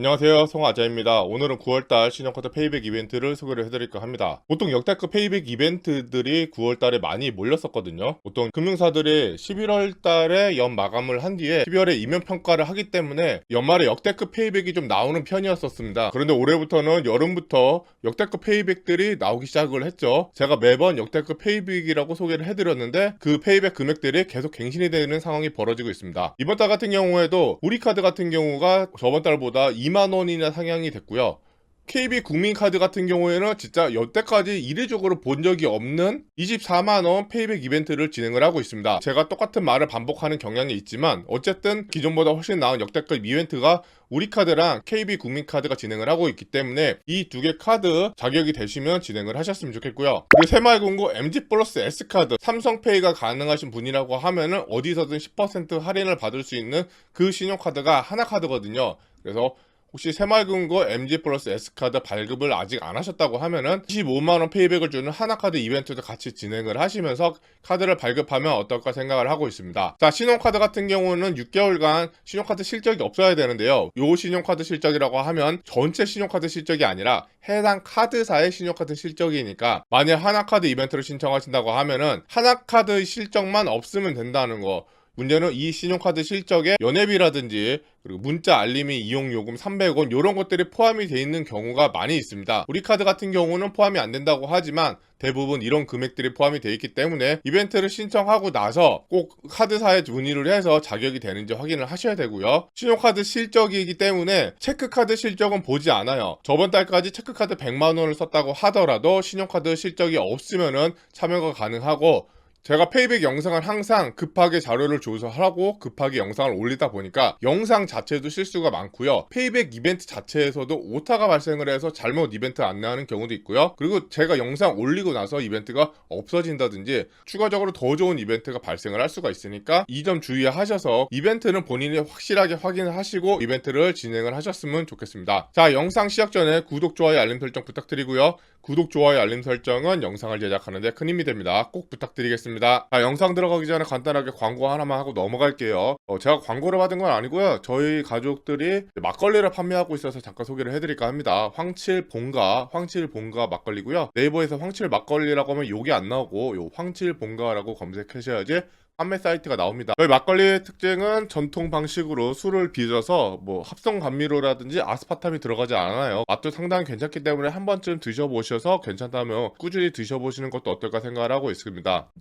안녕하세요. 송아자입니다. 오늘은 9월달 신용카드 페이백 이벤트를 소개를 해드릴까 합니다. 보통 역대급 페이백 이벤트들이 9월달에 많이 몰렸었거든요. 보통 금융사들이 11월달에 연 마감을 한 뒤에 12월에 이면평가를 하기 때문에 연말에 역대급 페이백이 좀 나오는 편이었었습니다. 그런데 올해부터는 여름부터 역대급 페이백들이 나오기 시작을 했죠. 제가 매번 역대급 페이백이라고 소개를 해드렸는데 그 페이백 금액들이 계속 갱신이 되는 상황이 벌어지고 있습니다. 이번 달 같은 경우에도 우리카드 같은 경우가 저번 달보다 2만 원이나 상향이 됐고요. KB 국민카드 같은 경우에는 진짜 여태까지 이례적으로 본 적이 없는 24만 원 페이백 이벤트를 진행을 하고 있습니다. 제가 똑같은 말을 반복하는 경향이 있지만 어쨌든 기존보다 훨씬 나은 역대급 이벤트가 우리 카드랑 KB 국민카드가 진행을 하고 있기 때문에 이 두 개 카드 자격이 되시면 진행을 하셨으면 좋겠고요. 그리고 새마을금고 MG 플러스 S카드 삼성페이가 가능하신 분이라고 하면은 어디서든 10% 할인을 받을 수 있는 그 신용카드가 하나 카드거든요. 그래서 혹시 새마을금고 MG 플러스 S카드 발급을 아직 안 하셨다고 하면은 25만원 페이백을 주는 하나카드 이벤트도 같이 진행을 하시면서 카드를 발급하면 어떨까 생각을 하고 있습니다. 자, 신용카드 같은 경우는 6개월간 신용카드 실적이 없어야 되는데요. 요 신용카드 실적이라고 하면 전체 신용카드 실적이 아니라 해당 카드사의 신용카드 실적이니까 만약 하나카드 이벤트를 신청하신다고 하면은 하나카드 실적만 없으면 된다는 거 문제는 이 신용카드 실적에 연회비라든지 그리고 문자 알림이 이용 요금 300원 이런 것들이 포함이 돼 있는 경우가 많이 있습니다. 우리 카드 같은 경우는 포함이 안 된다고 하지만 대부분 이런 금액들이 포함이 돼 있기 때문에 이벤트를 신청하고 나서 꼭 카드사에 문의를 해서 자격이 되는지 확인을 하셔야 되고요. 신용카드 실적이기 때문에 체크카드 실적은 보지 않아요. 저번 달까지 체크카드 100만 원을 썼다고 하더라도 신용카드 실적이 없으면은 참여가 가능하고 제가 페이백 영상을 항상 급하게 자료를 조사하고 급하게 영상을 올리다 보니까 영상 자체도 실수가 많고요. 페이백 이벤트 자체에서도 오타가 발생을 해서 잘못 이벤트 안내하는 경우도 있고요. 그리고 제가 영상 올리고 나서 이벤트가 없어진다든지 추가적으로 더 좋은 이벤트가 발생을 할 수가 있으니까 이 점 주의하셔서 이벤트는 본인이 확실하게 확인을 하시고 이벤트를 진행을 하셨으면 좋겠습니다. 자, 영상 시작 전에 구독, 좋아요, 알림 설정 부탁드리고요. 구독, 좋아요, 알림 설정은 영상을 제작하는데 큰 힘이 됩니다. 꼭 부탁드리겠습니다. 자, 영상 들어가기 전에 간단하게 광고 하나만 하고 넘어갈게요. 어, 제가 광고를 받은 건 아니고요. 저희 가족들이 막걸리를 판매하고 있어서 잠깐 소개를 해드릴까 합니다. 황칠 본가, 황칠 본가 막걸리고요. 네이버에서 황칠 막걸리라고 하면 요게 안 나오고 요 황칠 본가라고 검색하셔야지 판매 사이트가 나옵니다. 저희 막걸리의 특징은 전통 방식으로 술을 빚어서 뭐 합성 감미료라든지 아스파탐이 들어가지 않아요. 맛도 상당히 괜찮기 때문에 한 번쯤 드셔보셔서 괜찮다면 꾸준히 드셔보시는 것도 어떨까 생각을 하고 있습니다.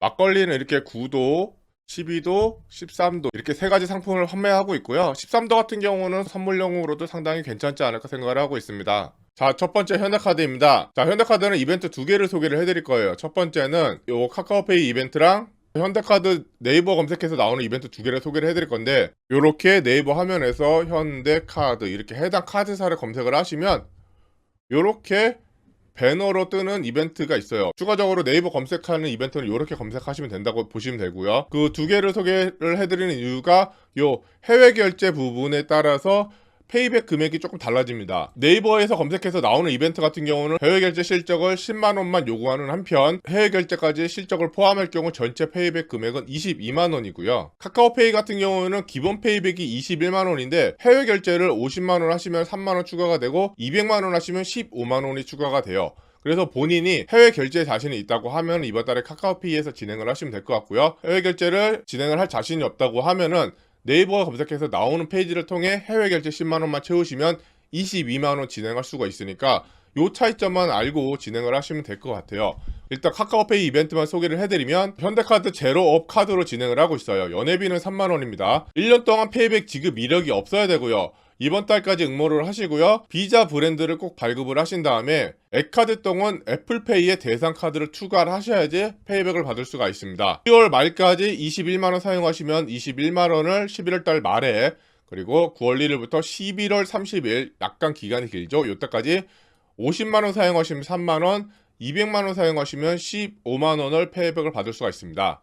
막걸리는 이렇게 9도, 12도, 13도 이렇게 세 가지 상품을 판매하고 있고요. 13도 같은 경우는 선물용으로도 상당히 괜찮지 않을까 생각을 하고 있습니다. 자, 첫 번째 현대카드입니다. 자, 현대카드는 이벤트 두 개를 소개를 해드릴 거예요. 첫 번째는 요 카카오페이 이벤트랑 현대카드 네이버 검색해서 나오는 이벤트 두 개를 소개를 해드릴 건데 요렇게 네이버 화면에서 현대카드 이렇게 해당 카드사를 검색을 하시면 요렇게 배너로 뜨는 이벤트가 있어요. 추가적으로 네이버 검색하는 이벤트는 이렇게 검색하시면 된다고 보시면 되고요. 그 두 개를 소개를 해드리는 이유가 요 해외 결제 부분에 따라서 페이백 금액이 조금 달라집니다. 네이버에서 검색해서 나오는 이벤트 같은 경우는 해외 결제 실적을 10만 원만 요구하는 한편 해외 결제까지 실적을 포함할 경우 전체 페이백 금액은 22만 원이고요. 카카오페이 같은 경우는 기본 페이백이 21만 원인데 해외 결제를 50만 원 하시면 3만 원 추가가 되고 200만 원 하시면 15만 원이 추가가 돼요. 그래서 본인이 해외 결제 자신이 있다고 하면 이번 달에 카카오페이에서 진행을 하시면 될 것 같고요. 해외 결제를 진행을 할 자신이 없다고 하면은 네이버 검색해서 나오는 페이지를 통해 해외 결제 10만 원만 채우시면 22만 원 진행할 수가 있으니까 요 차이점만 알고 진행을 하시면 될 것 같아요. 일단 카카오페이 이벤트만 소개를 해드리면 현대카드 제로업 카드로 진행을 하고 있어요. 연회비는 3만 원입니다. 1년 동안 페이백 지급 이력이 없어야 되고요. 이번 달까지 응모를 하시고요. 비자 브랜드를 꼭 발급을 하신 다음에 액카드 동은 애플페이에 대상 카드를 추가를 하셔야지 페이백을 받을 수가 있습니다. 10월 말까지 21만원 사용하시면 21만원을 11월 달 말에 그리고 9월 1일부터 11월 30일 약간 기간이 길죠. 이때까지 50만원 사용하시면 3만원 200만원 사용하시면 15만원을 페이백을 받을 수가 있습니다.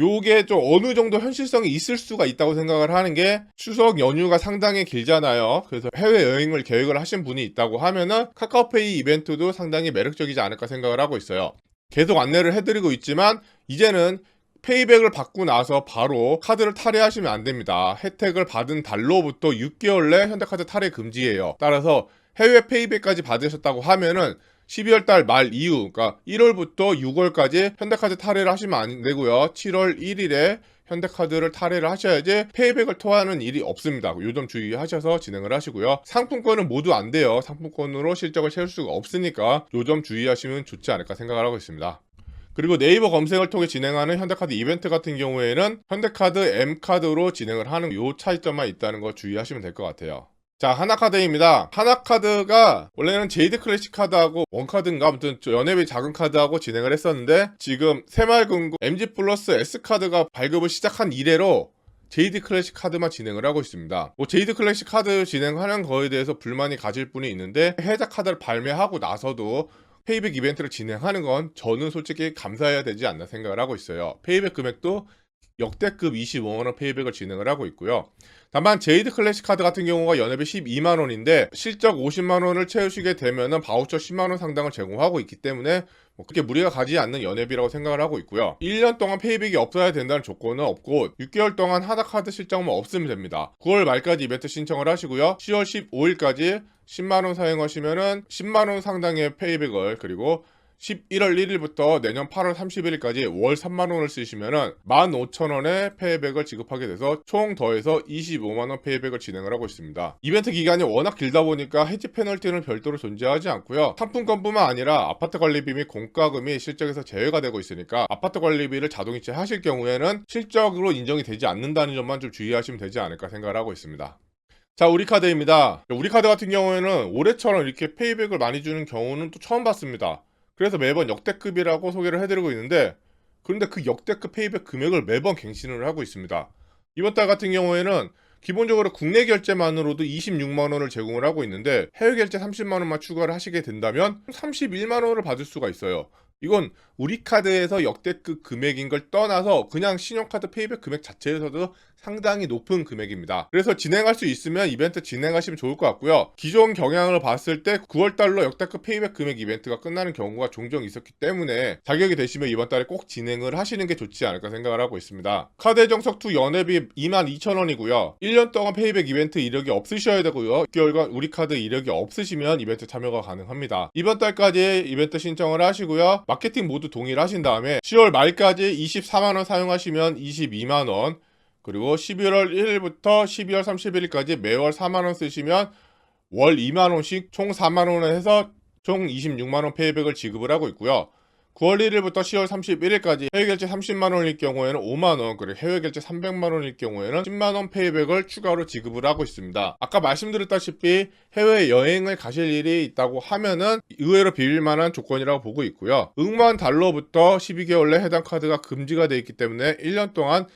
요게 좀 어느 정도 현실성이 있을 수가 있다고 생각을 하는 게 추석 연휴가 상당히 길잖아요. 그래서 해외 여행을 계획을 하신 분이 있다고 하면은 카카오페이 이벤트도 상당히 매력적이지 않을까 생각을 하고 있어요. 계속 안내를 해드리고 있지만 이제는 페이백을 받고 나서 바로 카드를 탈의하시면 안 됩니다. 혜택을 받은 달로부터 6개월 내 현대카드 탈의 금지예요. 따라서 해외 페이백까지 받으셨다고 하면은 12월 달 말 이후, 그러니까 1월부터 6월까지 현대카드 탈의를 하시면 안 되고요. 7월 1일에 현대카드를 탈의를 하셔야지 페이백을 토하는 일이 없습니다. 요점 주의하셔서 진행을 하시고요. 상품권은 모두 안 돼요. 상품권으로 실적을 채울 수가 없으니까 요점 주의하시면 좋지 않을까 생각을 하고 있습니다. 그리고 네이버 검색을 통해 진행하는 현대카드 이벤트 같은 경우에는 현대카드 M카드로 진행을 하는 요 차이점만 있다는 거 주의하시면 될 것 같아요. 자, 하나카드입니다. 하나카드가 원래는 제이드 클래식 카드하고 원카드인가 아무튼 저 연회비 작은 카드하고 진행을 했었는데 지금 새마을금고 MG 플러스 S카드가 발급을 시작한 이래로 제이드 클래식 카드만 진행을 하고 있습니다. 뭐 제이드 클래식 카드 진행하는 거에 대해서 불만이 가질 분이 있는데 해자 카드를 발매하고 나서도 페이백 이벤트를 진행하는 건 저는 솔직히 감사해야 되지 않나 생각을 하고 있어요. 페이백 금액도 역대급 25만원 페이백을 진행을 하고 있고요. 다만 제이드 클래식 카드 같은 경우가 연회비 12만원인데 실적 50만원을 채우시게 되면은 바우처 10만원 상당을 제공하고 있기 때문에 뭐 그렇게 무리가 가지 않는 연회비라고 생각을 하고 있고요. 1년 동안 페이백이 없어야 된다는 조건은 없고 6개월 동안 하나카드 실적만 없으면 됩니다. 9월 말까지 이벤트 신청을 하시고요. 10월 15일까지 10만원 사용하시면은 10만원 상당의 페이백을 그리고 11월 1일부터 내년 8월 31일까지 월 3만원을 쓰시면은 15,000원의 페이백을 지급하게 돼서 총 더해서 25만원 페이백을 진행을 하고 있습니다. 이벤트 기간이 워낙 길다 보니까 해지 페널티는 별도로 존재하지 않고요. 상품권뿐만 아니라 아파트 관리비 및 공과금이 실적에서 제외가 되고 있으니까 아파트 관리비를 자동이체 하실 경우에는 실적으로 인정이 되지 않는다는 점만 좀 주의하시면 되지 않을까 생각을 하고 있습니다. 자, 우리 카드입니다. 우리 카드 같은 경우에는 올해처럼 이렇게 페이백을 많이 주는 경우는 또 처음 봤습니다. 그래서 매번 역대급이라고 소개를 해드리고 있는데 그런데 그 역대급 페이백 금액을 매번 갱신을 하고 있습니다. 이번 달 같은 경우에는 기본적으로 국내 결제만으로도 26만 원을 제공을 하고 있는데 해외 결제 30만 원만 추가를 하시게 된다면 31만 원을 받을 수가 있어요. 이건 우리 카드에서 역대급 금액인 걸 떠나서 그냥 신용카드 페이백 금액 자체에서도 상당히 높은 금액입니다. 그래서 진행할 수 있으면 이벤트 진행하시면 좋을 것 같고요. 기존 경향을 봤을 때 9월달로 역대급 페이백 금액 이벤트가 끝나는 경우가 종종 있었기 때문에 자격이 되시면 이번 달에 꼭 진행을 하시는 게 좋지 않을까 생각을 하고 있습니다. 카드 정석2 연회비 22,000원이고요. 1년 동안 페이백 이벤트 이력이 없으셔야 되고요. 6개월간 우리 카드 이력이 없으시면 이벤트 참여가 가능합니다. 이번 달까지 이벤트 신청을 하시고요. 마케팅 모두 동의를 하신 다음에 10월 말까지 24만원 사용하시면 22만원 그리고 11월 1일부터 12월 31일까지 매월 4만원 쓰시면 월 2만원씩 총 4만원을 해서 총 26만원 페이백을 지급을 하고 있고요. 9월 1일부터 10월 31일까지 해외 결제 30만 원일 경우에는 5만 원, 그리고 해외 결제 300만 원일 경우에는 10만 원 페이백을 추가로 지급을 하고 있습니다. 아까 말씀드렸다시피 해외 여행을 가실 일이 있다고 하면은 의외로 비빌 만한 조건이라고 보고 있고요. 응만 달러부터 12개월 내 해당 카드가 금지가 되어 있기 때문에 1년 동안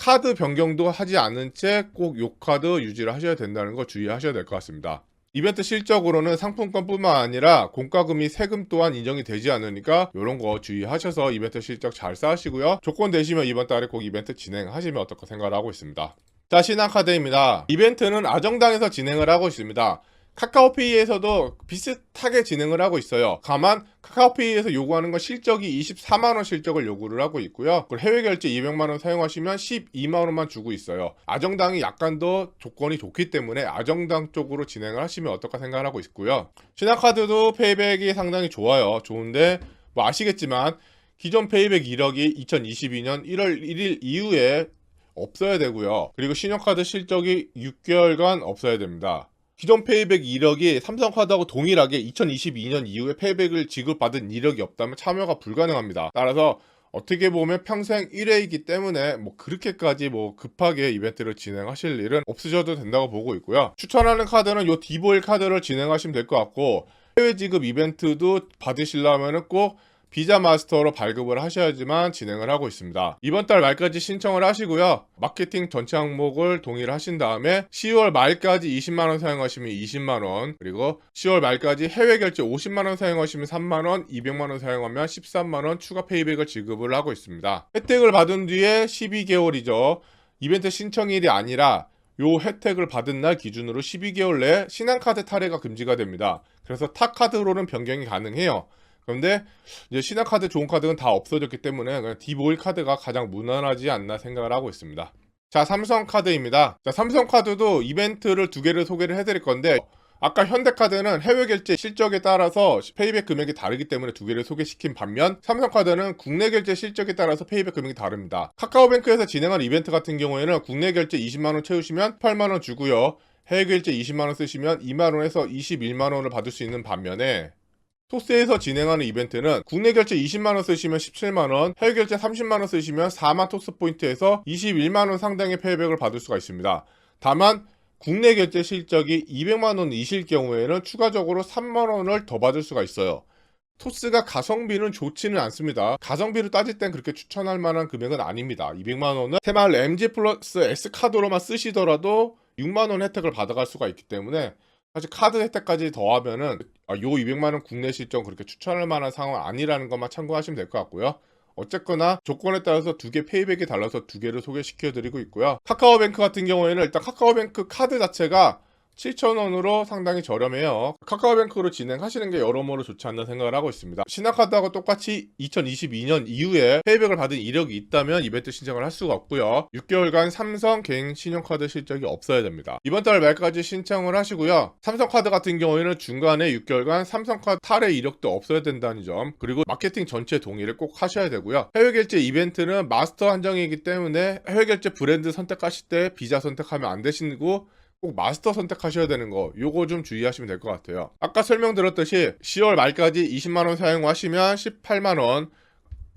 카드 변경도 하지 않은 채 꼭 요 카드 유지를 하셔야 된다는 거 주의하셔야 될 것 같습니다. 이벤트 실적으로는 상품권뿐만 아니라 공과금이 세금 또한 인정이 되지 않으니까 이런 거 주의하셔서 이벤트 실적 잘 쌓으시고요. 조건 되시면 이번 달에 꼭 이벤트 진행하시면 어떨까 생각을 하고 있습니다. 자, 신한카드입니다. 이벤트는 아정당에서 진행을 하고 있습니다. 카카오페이에서도 비슷하게 진행을 하고 있어요. 다만 카카오페이에서 요구하는 건 실적이 24만 원 실적을 요구를 하고 있고요. 그리고 해외 결제 200만 원 사용하시면 12만 원만 주고 있어요. 아정당이 약간 더 조건이 좋기 때문에 아정당 쪽으로 진행을 하시면 어떨까 생각을 하고 있고요. 신한카드도 페이백이 상당히 좋아요. 좋은데 뭐 아시겠지만 기존 페이백 이력이 2022년 1월 1일 이후에 없어야 되고요. 그리고 신용카드 실적이 6개월간 없어야 됩니다. 기존 페이백 이력이 삼성카드하고 동일하게 2022년 이후에 페이백을 지급받은 이력이 없다면 참여가 불가능합니다. 따라서 어떻게 보면 평생 1회이기 때문에 뭐 그렇게까지 뭐 급하게 이벤트를 진행하실 일은 없으셔도 된다고 보고 있고요. 추천하는 카드는 요 디보일 카드를 진행하시면 될 것 같고 해외 지급 이벤트도 받으시려면은 꼭 비자 마스터로 발급을 하셔야지만 진행을 하고 있습니다. 이번 달 말까지 신청을 하시고요. 마케팅 전체 항목을 동의를 하신 다음에 10월 말까지 20만원 사용하시면 20만원 그리고 10월 말까지 해외 결제 50만원 사용하시면 3만원 200만원 사용하면 13만원 추가 페이백을 지급을 하고 있습니다. 혜택을 받은 뒤에 12개월이죠. 이벤트 신청일이 아니라 요 혜택을 받은 날 기준으로 12개월 내에 신한카드 탈의가 금지가 됩니다. 그래서 타카드로는 변경이 가능해요. 그런데 이제 신한카드 좋은 카드는 다 없어졌기 때문에 D51 카드가 가장 무난하지 않나 생각을 하고 있습니다. 자, 삼성 카드입니다. 자, 삼성 카드도 이벤트를 두 개를 소개를 해드릴 건데 아까 현대카드는 해외 결제 실적에 따라서 페이백 금액이 다르기 때문에 두 개를 소개시킨 반면 삼성카드는 국내 결제 실적에 따라서 페이백 금액이 다릅니다. 카카오뱅크에서 진행한 이벤트 같은 경우에는 국내 결제 20만 원 채우시면 8만 원 주고요. 해외 결제 20만 원 쓰시면 2만 원에서 21만 원을 받을 수 있는 반면에 토스에서 진행하는 이벤트는 국내 결제 20만 원 쓰시면 17만 원, 해외 결제 30만 원 쓰시면 4만 토스 포인트에서 21만 원 상당의 페이백을 받을 수가 있습니다. 다만 국내 결제 실적이 200만 원이실 경우에는 추가적으로 3만 원을 더 받을 수가 있어요. 토스가 가성비는 좋지는 않습니다. 가성비로 따질 땐 그렇게 추천할 만한 금액은 아닙니다. 200만 원은 새마을 MG 플러스 S 카드로만 쓰시더라도 6만 원 혜택을 받아갈 수가 있기 때문에 사실 카드 혜택까지 더하면은 아, 요 200만 원 국내 실적 그렇게 추천할 만한 상황 아니라는 것만 참고하시면 될 것 같고요. 어쨌거나 조건에 따라서 두 개 페이백이 달라서 두 개를 소개시켜 드리고 있고요. 카카오뱅크 같은 경우에는 일단 카카오뱅크 카드 자체가 7,000원으로 상당히 저렴해요. 카카오뱅크로 진행하시는 게 여러모로 좋지 않나 생각을 하고 있습니다. 신한카드하고 똑같이 2022년 이후에 페이백을 받은 이력이 있다면 이벤트 신청을 할 수가 없고요. 6개월간 삼성 개인 신용카드 실적이 없어야 됩니다. 이번 달 말까지 신청을 하시고요. 삼성카드 같은 경우에는 중간에 6개월간 삼성카드 탈의 이력도 없어야 된다는 점 그리고 마케팅 전체 동의를 꼭 하셔야 되고요. 해외 결제 이벤트는 마스터 한정이기 때문에 해외 결제 브랜드 선택하실 때 비자 선택하면 안 되시고 꼭 마스터 선택하셔야 되는 거 요거 좀 주의하시면 될 것 같아요. 아까 설명드렸듯이 10월 말까지 20만원 사용하시면 18만원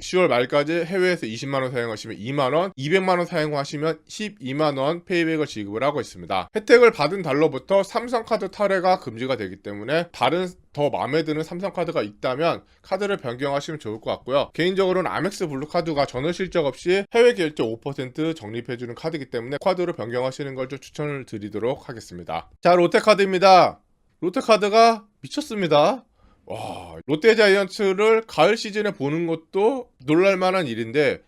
10월 말까지 해외에서 20만원 사용하시면 2만원, 200만원 사용하시면 12만원 페이백을 지급을 하고 있습니다. 혜택을 받은 달러부터 삼성카드 탈회가 금지가 되기 때문에 다른 더 마음에 드는 삼성카드가 있다면 카드를 변경하시면 좋을 것 같고요. 개인적으로는 아멕스 블루카드가 전월 실적 없이 해외 결제 5% 적립해주는 카드이기 때문에 카드로 변경하시는 걸 좀 추천을 드리도록 하겠습니다. 자, 롯데카드입니다. 롯데카드가 미쳤습니다. 와, 롯데 자이언츠를 가을 시즌에 보는 것도 놀랄 만한 일인데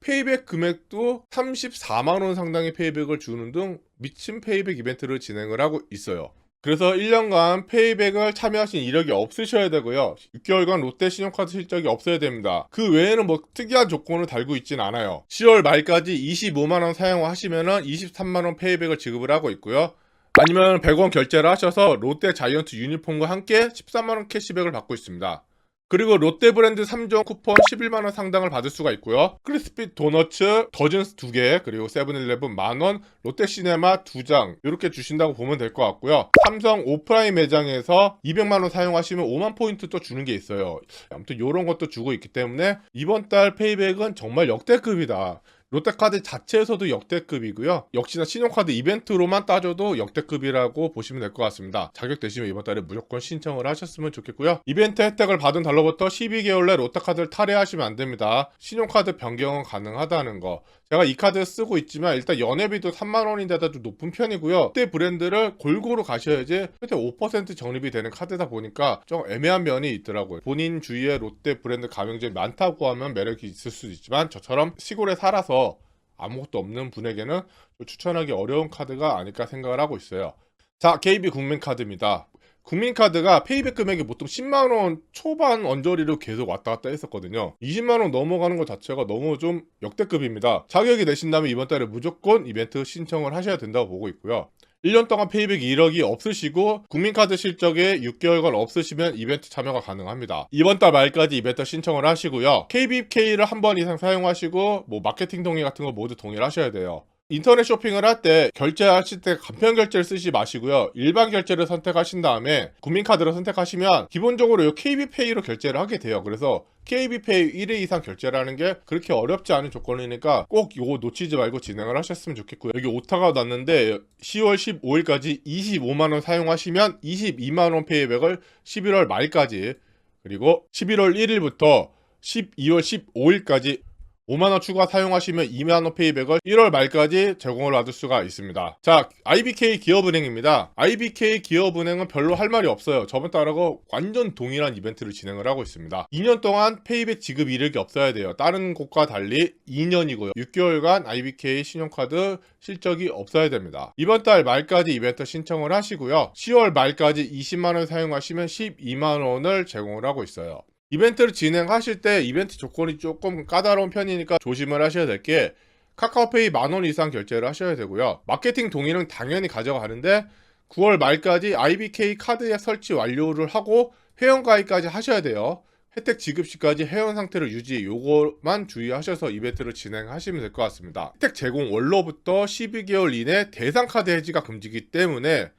페이백 금액도 34만 원 상당의 페이백을 주는 등 미친 페이백 이벤트를 진행을 하고 있어요. 그래서 1년간 페이백을 참여하신 이력이 없으셔야 되고요. 6개월간 롯데 신용카드 실적이 없어야 됩니다. 그 외에는 뭐 특이한 조건을 달고 있진 않아요. 10월 말까지 25만 원 사용하시면은 23만 원 페이백을 지급을 하고 있고요. 아니면 100원 결제를 하셔서 롯데 자이언트 유니폼과 함께 13만원 캐시백을 받고 있습니다. 그리고 롯데 브랜드 3종 쿠폰 11만원 상당을 받을 수가 있고요. 크리스피 도너츠 더즌스 2개, 그리고 세븐일레븐 만원, 롯데 시네마 2장 이렇게 주신다고 보면 될 것 같고요. 삼성 오프라인 매장에서 200만원 사용하시면 5만 포인트 또 주는 게 있어요. 아무튼 이런 것도 주고 있기 때문에 이번 달 페이백은 정말 역대급이다. 롯데카드 자체에서도 역대급이고요. 역시나 신용카드 이벤트로만 따져도 역대급이라고 보시면 될 것 같습니다. 자격되시면 이번 달에 무조건 신청을 하셨으면 좋겠고요. 이벤트 혜택을 받은 달러부터 12개월 내 롯데카드를 탈회하시면 안 됩니다. 신용카드 변경은 가능하다는 거. 제가 이 카드 쓰고 있지만 일단 연회비도 3만원인데다 좀 높은 편이고요. 롯데 브랜드를 골고루 가셔야지 그때 5% 적립이 되는 카드다 보니까 좀 애매한 면이 있더라고요. 본인 주위에 롯데 브랜드 가맹점이 많다고 하면 매력이 있을 수도 있지만 저처럼 시골에 살아서 아무것도 없는 분에게는 추천하기 어려운 카드가 아닐까 생각을 하고 있어요. 자, KB 국민카드입니다. 국민카드가 페이백 금액이 보통 10만원 초반 언저리로 계속 왔다 갔다 했었거든요. 20만원 넘어가는 것 자체가 너무 좀 역대급입니다. 자격이 되신다면 이번 달에 무조건 이벤트 신청을 하셔야 된다고 보고 있고요. 1년 동안 페이백 1억이 없으시고 국민카드 실적에 6개월간 없으시면 이벤트 참여가 가능합니다. 이번 달 말까지 이벤트 신청을 하시고요. KBK를 한 번 이상 사용하시고 뭐 마케팅 동의 같은 거 모두 동의를 하셔야 돼요. 인터넷 쇼핑을 할 때 결제하실 때 간편 결제를 쓰지 마시고요. 일반 결제를 선택하신 다음에 국민카드를 선택하시면 기본적으로 이 KB페이로 결제를 하게 돼요. 그래서 KB페이 1회 이상 결제를 하는 게 그렇게 어렵지 않은 조건이니까 꼭 이거 놓치지 말고 진행을 하셨으면 좋겠고요. 여기 오타가 났는데 10월 15일까지 25만원 사용하시면 22만원 페이백을 11월 말까지 그리고 11월 1일부터 12월 15일까지 5만원 추가 사용하시면 2만원 페이백을 1월 말까지 제공을 받을 수가 있습니다. 자, IBK 기업은행입니다. IBK 기업은행은 별로 할 말이 없어요. 저번 달하고 완전 동일한 이벤트를 진행을 하고 있습니다. 2년 동안 페이백 지급 이력이 없어야 돼요. 다른 곳과 달리 2년이고요. 6개월간 IBK 신용카드 실적이 없어야 됩니다. 이번 달 말까지 이벤트 신청을 하시고요. 10월 말까지 20만원 사용하시면 12만원을 제공을 하고 있어요. 이벤트를 진행하실 때 이벤트 조건이 조금 까다로운 편이니까 조심을 하셔야 될 게 카카오페이 만원 이상 결제를 하셔야 되고요. 마케팅 동의는 당연히 가져가는데 9월 말까지 IBK 카드에 설치 완료를 하고 회원 가입까지 하셔야 돼요. 혜택 지급 시까지 회원 상태를 유지 요거만 주의하셔서 이벤트를 진행하시면 될 것 같습니다. 혜택 제공 원로부터 12개월 이내 대상 카드 해지가 금지기 때문에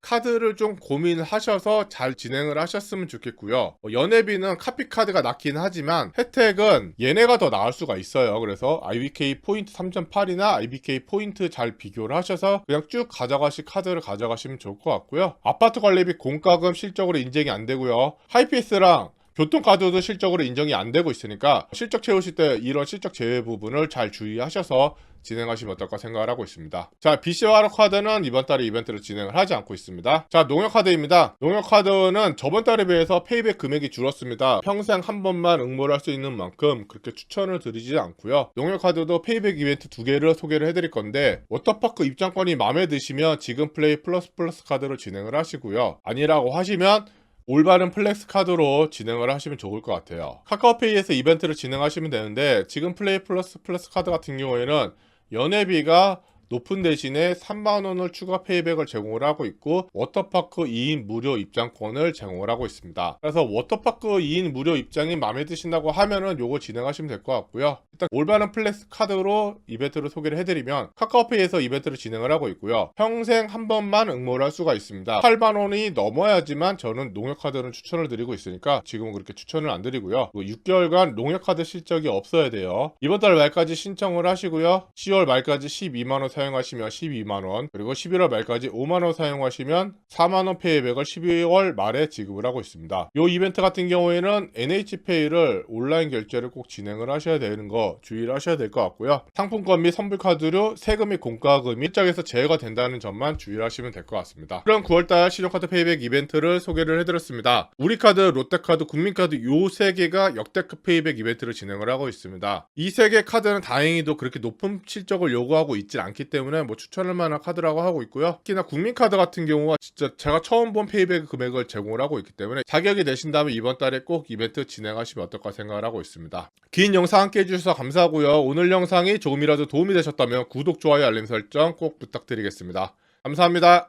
카드를 좀 고민하셔서 잘 진행을 하셨으면 좋겠고요. 어, 연회비는 카피 카드가 낫긴 하지만 혜택은 얘네가 더 나을 수가 있어요. 그래서 IBK 포인트 3.8이나 IBK 포인트 잘 비교를 하셔서 그냥 쭉 가져가실 카드를 가져가시면 좋을 것 같고요. 아파트 관리비 공과금 실적으로 인정이 안 되고요. 하이피스랑 교통카드도 실적으로 인정이 안 되고 있으니까 실적 채우실 때 이런 실적 제외 부분을 잘 주의하셔서 진행하시면 어떨까 생각을 하고 있습니다. 자, BC와로 카드는 이번 달에 이벤트를 진행을 하지 않고 있습니다. 자, 농협 카드입니다. 농협 카드는 저번 달에 비해서 페이백 금액이 줄었습니다. 평생 한 번만 응모를 할 수 있는 만큼 그렇게 추천을 드리지 않고요. 농협 카드도 페이백 이벤트 두 개를 소개를 해드릴 건데 워터파크 입장권이 마음에 드시면 지금 플레이 플러스 플러스 카드로 진행을 하시고요. 아니라고 하시면 올바른 플렉스 카드로 진행을 하시면 좋을 것 같아요. 카카오페이에서 이벤트를 진행하시면 되는데 지금 플레이 플러스 플러스 카드 같은 경우에는 연회비가 높은 대신에 3만원을 추가 페이백을 제공을 하고 있고 워터파크 2인 무료 입장권을 제공을 하고 있습니다. 그래서 워터파크 2인 무료 입장이 마음에 드신다고 하면은 요거 진행하시면 될 것 같고요. 일단 올바른 플렉스 카드로 이벤트를 소개를 해드리면 카카오페이에서 이벤트를 진행을 하고 있고요. 평생 한 번만 응모를 할 수가 있습니다. 8만원이 넘어야지만 저는 농협카드는 추천을 드리고 있으니까 지금은 그렇게 추천을 안 드리고요. 6개월간 농협카드 실적이 없어야 돼요. 이번 달 말까지 신청을 하시고요. 10월 말까지 12만원 사용하시면 12만원 그리고 11월 말까지 5만원 사용하시면 4만원 페이백을 12월 말에 지급을 하고 있습니다. 이 이벤트 같은 경우에는 NH페이를 온라인 결제를 꼭 진행을 하셔야 되는 거 주의를 하셔야 될 것 같고요. 상품권 및 선불카드로 세금 및 공과금이 일정에서 제외가 된다는 점만 주의를 하시면 될 것 같습니다. 그럼 9월달 신용카드 페이백 이벤트를 소개를 해드렸습니다. 우리카드, 롯데카드, 국민카드 요 세 개가 역대급 페이백 이벤트를 진행을 하고 있습니다. 이 세 개 카드는 다행히도 그렇게 높은 실적을 요구하고 있지 않기 때문에 뭐 추천할 만한 카드라고 하고 있고요. 특히나 국민카드 같은 경우가 진짜 제가 처음 본 페이백 금액을 제공을 하고 있기 때문에 자격이 되신다면 이번 달에 꼭 이벤트 진행하시면 어떨까 생각을 하고 있습니다. 긴 영상 함께 해주셔서 감사하고요. 오늘 영상이 조금이라도 도움이 되셨다면 구독, 좋아요, 알림 설정 꼭 부탁드리겠습니다. 감사합니다.